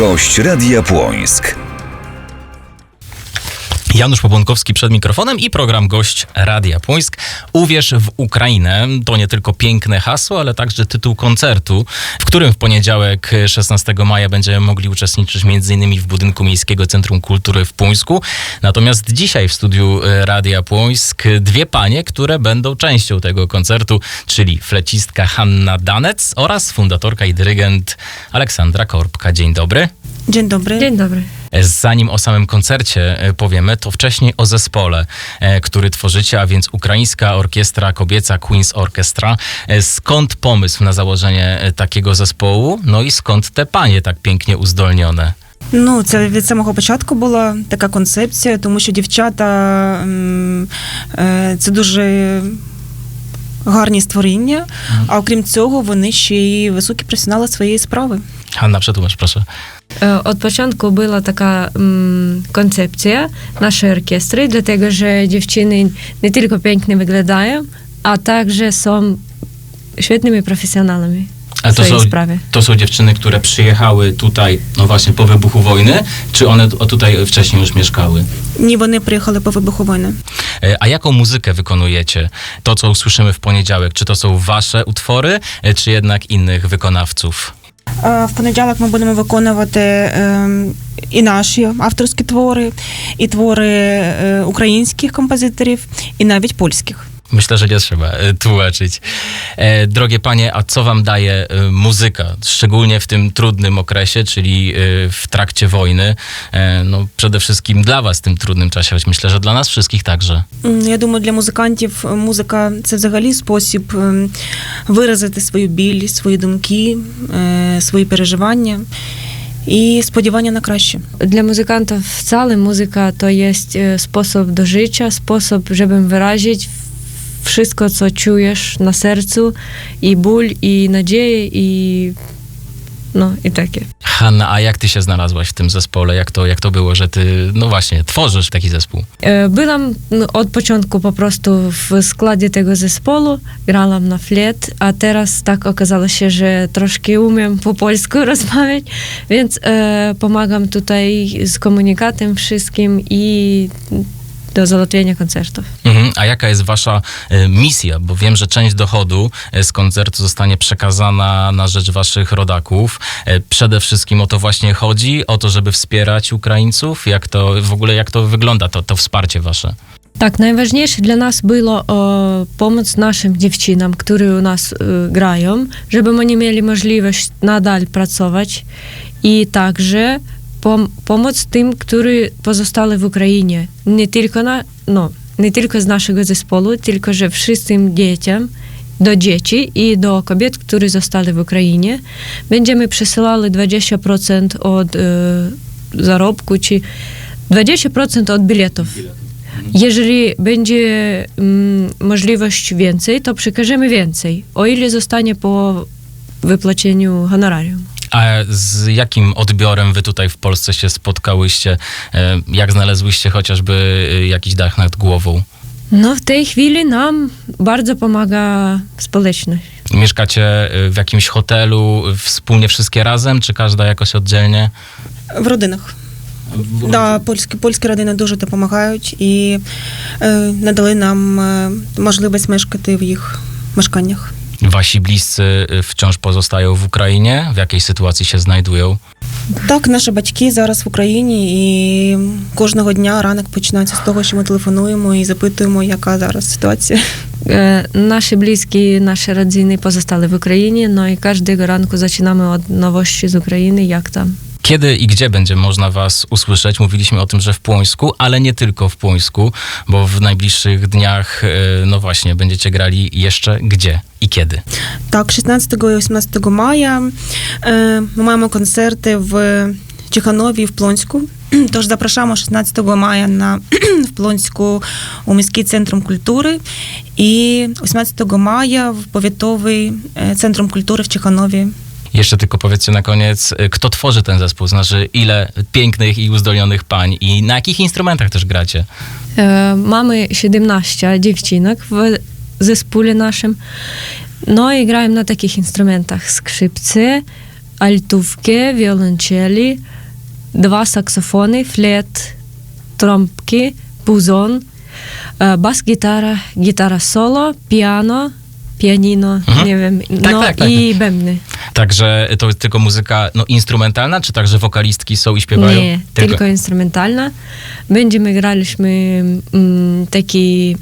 Gość Radia Płońsk. Janusz Popłonkowski przed mikrofonem i program Gość Radia Płońsk. Uwierz w Ukrainę to nie tylko piękne hasło, ale także tytuł koncertu, w którym w poniedziałek 16 maja będziemy mogli uczestniczyć m.in. w budynku Miejskiego Centrum Kultury w Płońsku. Natomiast dzisiaj w studiu e, Radia Płońsk dwie panie, które będą częścią tego koncertu, czyli flecistka Hanna Danec oraz fundatorka i dyrygent Aleksandra Korbka. Dzień dobry. Dzień dobry. Dzień dobry. Zanim o samym koncercie e, powiemy, to wcześniej o zespole, e, który tworzycie, a więc Ukraińska Orkiestra Kobieca Queen's Orchestra. E, Skąd pomysł na założenie e, takiego zespołu? No i skąd te panie tak pięknie uzdolnione? Ну, це від самого початку була така концепція, тому що дівчата м, е, це дуже гарні створіння, а окрім цього, вони ще й високі професіонали своєї справи. Hanna, przetłumacz proszę. Е, От початку була така м, концепція нашої оркестри, для того, що дівчини не тільки pięknie wyglądają, a także są świetnymi profesjonalami A w to swojej są, sprawie. to są dziewczyny, które przyjechały tutaj, no właśnie po wybuchu wojny, czy one o, tutaj wcześniej już mieszkały? Ні, вони приїхали по вибуху війни. E, A jaką muzykę wykonujecie? To, co usłyszymy w poniedziałek, czy to są wasze utwory, e, czy jednak innych wykonawców? Е, В понеділок ми будемо виконувати е, і наші авторські твори, і твори е, українських композиторів, і навіть польських. Myślę, że nie trzeba e, tłumaczyć. E, drogie panie, a co wam daje e, muzyka, szczególnie w tym trudnym okresie, czyli e, w trakcie wojny? E, no, przede wszystkim dla was w tym trudnym czasie, choć myślę, że dla nas wszystkich także. М, Я думаю, для музикантів музика це взагалі спосіб ем, виразити свою біль, свої думки, е, свої переживання і сподівання на краще. Dla muzykantów wcale muzyka to jest e, sposób do życia, sposób, żeby wyrazić wszystko, co czujesz na sercu, i ból, i nadzieję, i no i takie. Hanna, a jak ty się znalazłaś w tym zespole? Jak to, jak to było, że ty, no właśnie, tworzysz taki zespół? E, Byłam no, od początku po prostu w składzie tego zespołu, grałam na flet, a teraz tak okazało się, że troszkę umiem po polsku rozmawiać, więc e, pomagam tutaj z komunikatem wszystkim i do załatwienia koncertów. Mhm. A jaka jest wasza e, misja? Bo wiem, że część dochodu e, z koncertu zostanie przekazana na rzecz waszych rodaków. E, Przede wszystkim o to właśnie chodzi, o to, żeby wspierać Ukraińców. Jak to w ogóle, jak to wygląda, to, to wsparcie wasze? Tak, najważniejsze dla nas było o, pomóc naszym dziewczynam, które u nas y, grają, żeby oni mieli możliwość nadal pracować i także pom- pomóc tym, którzy pozostali w Ukrainie. Nie tylko, na, no, nie tylko z naszego zespołu, tylko że wszystkim dzieciom, do dzieci i do kobiet, które zostali w Ukrainie. Będziemy przesyłali 20% od y, zarobku, czy 20% od biletów. Jeżeli będzie mm, możliwość więcej, to przekażemy więcej, o ile zostanie po wypłaceniu honorarium. A z jakim odbiorem wy tutaj w Polsce się spotkałyście? E, Jak znalazłyście chociażby e, jakiś dach nad głową? No w tej chwili nam bardzo pomaga społeczność. Mieszkacie e, w jakimś hotelu wspólnie wszystkie razem, czy każda jakoś oddzielnie? В родинах. Да, польські, польські родини дуже допомагають і е, надали нам е, можливість мешкати в їх мешканнях. Wasi bliscy e, wciąż pozostają w Ukrainie? W jakiej sytuacji się znajdują? Так, наші батьки зараз в Україні, і кожного дня ранок починається з того, що ми телефонуємо і запитуємо, яка зараз ситуація. E, Nasi bliscy, nasze rodziny pozostali w Ukrainie, no i każdego ranku zaczynamy od nowości z Ukrainy, jak tam. Kiedy i gdzie będzie można was usłyszeć? Mówiliśmy o tym, że w Płońsku, ale nie tylko w Płońsku, bo w najbliższych dniach, e, no właśnie, będziecie grali jeszcze gdzie i kiedy? Так, 16 і 18 мая е, ми маємо концерти в Чеханові і в Плонську. Тож запрошуємо 16 мая на в Плонську у міський центр культури і 18 мая в повітовий е, центром культури в Чеханові. jeszcze tylko powiedzcie na koniec, y, kto tworzy ten zespół? Znaczy, ile pięknych i uzdolnionych pań i na jakich instrumentach też gracie? E, mamy 17 dziewczynek w zespole naszym. No i grałem na takich instrumentach skrzypce, altówki, wiolonczeli, dwa saksofony, flet, trąbki, buzon, e, bas gitara, gitara solo, piano, pianino, Mhm. nie wiem, Tak, no tak, tak. i bębny. Także to jest tylko muzyka no, instrumentalna, czy także wokalistki są i śpiewają? Nie, tylko, instrumentalna. Będziemy graliśmy mm, taki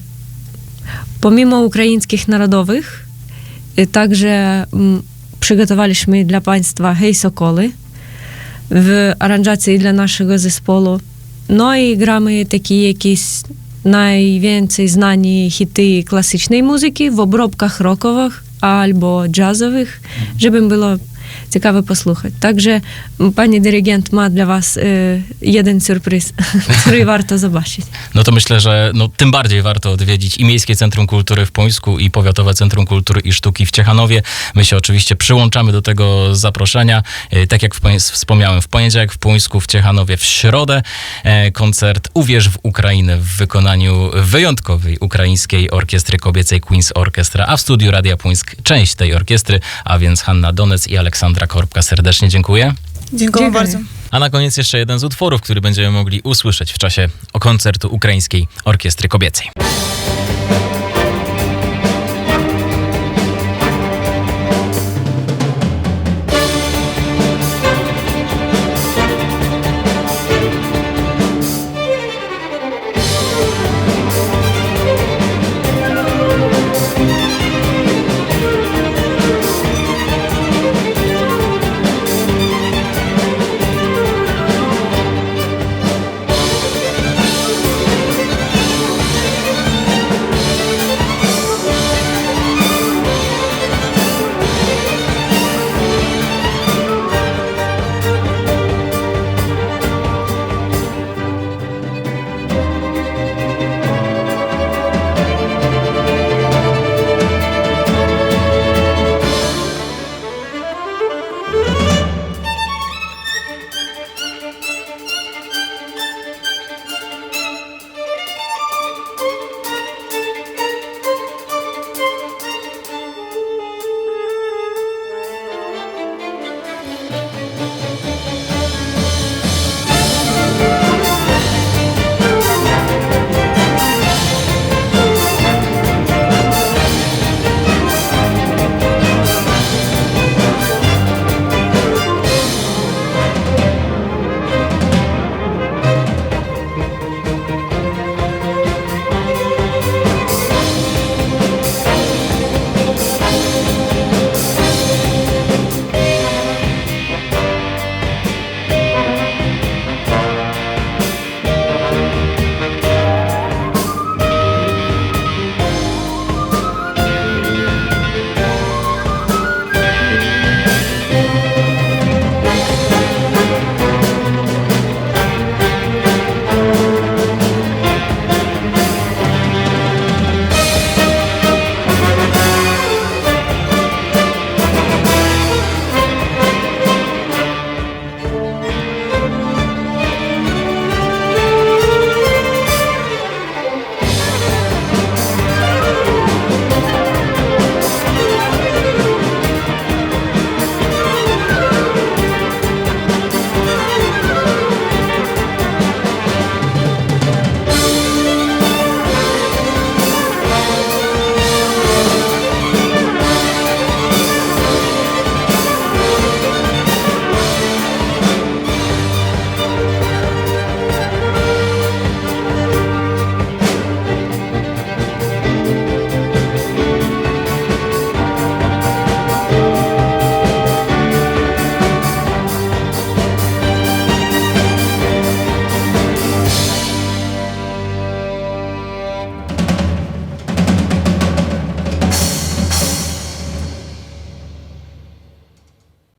pomimo ukraińskich narodowych, y, także mm, przygotowaliśmy dla Państwa Hej Sokoly w aranżacji dla naszego zespołu. No i gramy takie jakieś najwięcej znani hity klasycznej muzyki w obróbkach rockowych albo jazzowych, żeby było ciekawe posłuchać. Także pani dyrygent ma dla was jeden surpryz, który warto zobaczyć. No to myślę, że no, tym bardziej warto odwiedzić i Miejskie Centrum Kultury w Pońsku i Powiatowe Centrum Kultury i Sztuki w Ciechanowie. My się oczywiście przyłączamy do tego zaproszenia. E, Tak jak wspomniałem, w poniedziałek w Pońsku, w Ciechanowie w środę e, koncert Uwierz w Ukrainę w wykonaniu wyjątkowej ukraińskiej orkiestry kobiecej Queen's Orchestra, a w studiu Radia Puńsk część tej orkiestry, a więc Hanna Donec i Aleksandra Korbka. Serdecznie dziękuję. Dziękuję Dziękuję. bardzo. A na koniec jeszcze jeden z utworów, który będziemy mogli usłyszeć w czasie koncertu Ukraińskiej Orkiestry Kobiecej.